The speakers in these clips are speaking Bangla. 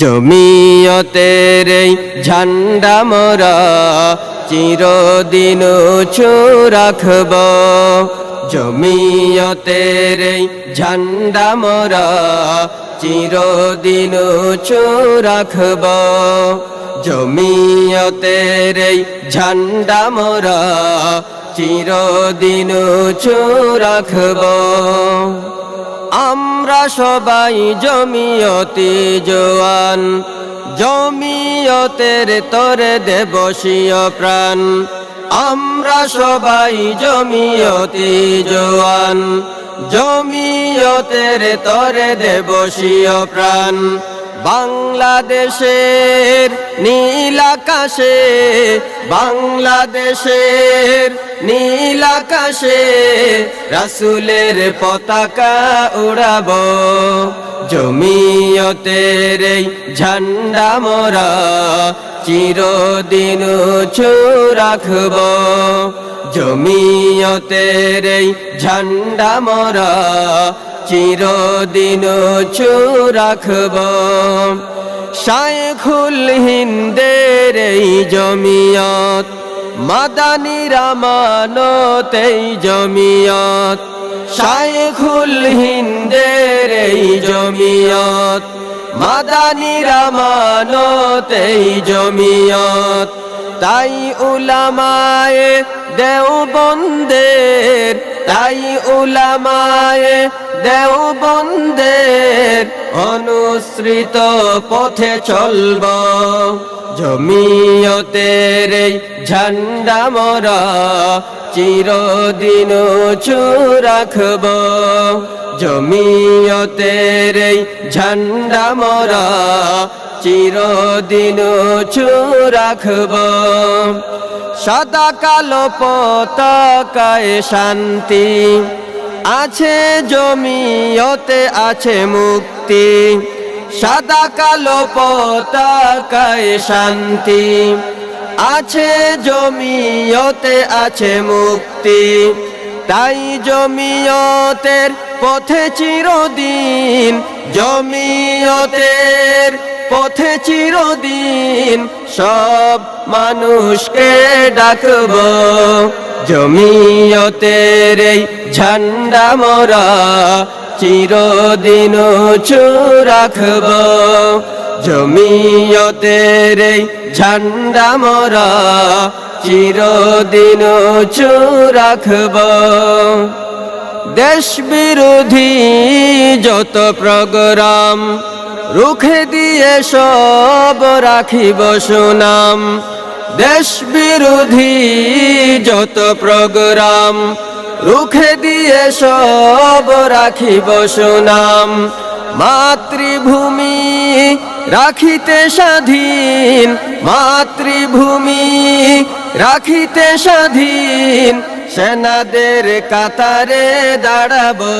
জমিয়তের ঝান্ডা মোরা চিরদিন উঁচু রাখব। জমিয়তের ঝান্ডা মোরা চিরদিন উঁচু রাখব। জমিয়তের ঝান্ডা মোরা চিরদিন উঁচু রাখব। আমরা সবাই জমিয়তি জোয়ান, জমিয়তের তরে দেবসীয় প্রাণ। আমরা সবাই জমিয়তি জোয়ান, জমিয়তের তরে দেবসীয় প্রাণ। বাংলাদেশের নীল আকাশে, বাংলাদেশের নীল আকাশে, রাসুলের পতাকা উড়াব। জমিয়তের এই ঝান্ডা মোরা চিরদিন উঁচু রাখব। জমিয়তের এই ঝান্ডা মোরা চিরদিন উঁচু রাখব। শায়খুল হিন্দের এই জমিয়ত মাদানি রামানত এই জমিয়ত শায়খুল হিন্দের এই জমিয়ত মাদানী রামানত এই জমিয়ত। তাই উলামায়ে দেওবন্দের তাই উলামায়ে দেওবন্দের অনুসৃত পথে চলব। জমিয়তের এই ঝান্ডা মরা, চিরদিন উঁচু রাখব। জমিয়তের এই ঝান্ডা মরা, চিরদিন উঁচু রাখব। সাদা কালো পতাকায় শান্তি। আছে জমিয়তে আছে মুক্তি। সাদা কালো পতাকায় শান্তি। আছে জমিয়তে আছে মুক্তি। তাই জমিয়তের পথে চিরদিন, জমিয়তের পথে চিরদিন সব মানুষকে ডাকব। জমিয়তের এই ঝান্ডা মোরা চিরদিন উঁচু রাখব। জমিয়তের এই ঝান্ডা মোরা চিরদিন উঁচু রাখব। দেশ বিরোধী যত প্রোগ্রাম রুখে দিয়ে সব রাখিব সুনাম। দেশ বিরোধী যত প্রোগ্রাম, রুখে দিয়ে সব রাখিব সুনাম। মাতৃভূমি রাখিতে স্বাধীন, মাতৃভূমি রাখিতে স্বাধীন, সেনাদের কাতারে দাঁড়াবো।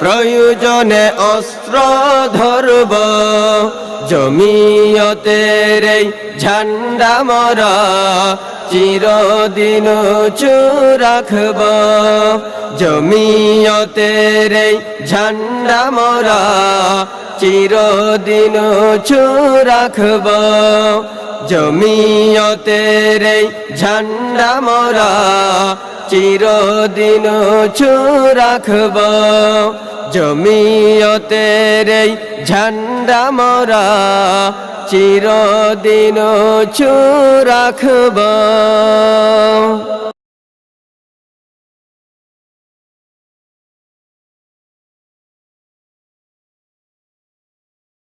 প্রয়োজনে অস্ত্র ধরব। জমিয়তের এই ঝান্ডা মরা চিরদিন উঁচু রাখব। জমিয়তের এই ঝান্ডা মরা চিরদিন উঁচু রাখব। জমিয়তের ঝান্ডা মরা চিরদিন উঁচু রাখব। জমিয়তের ঝান্ডা মরা চিরদিন উঁচু রাখব।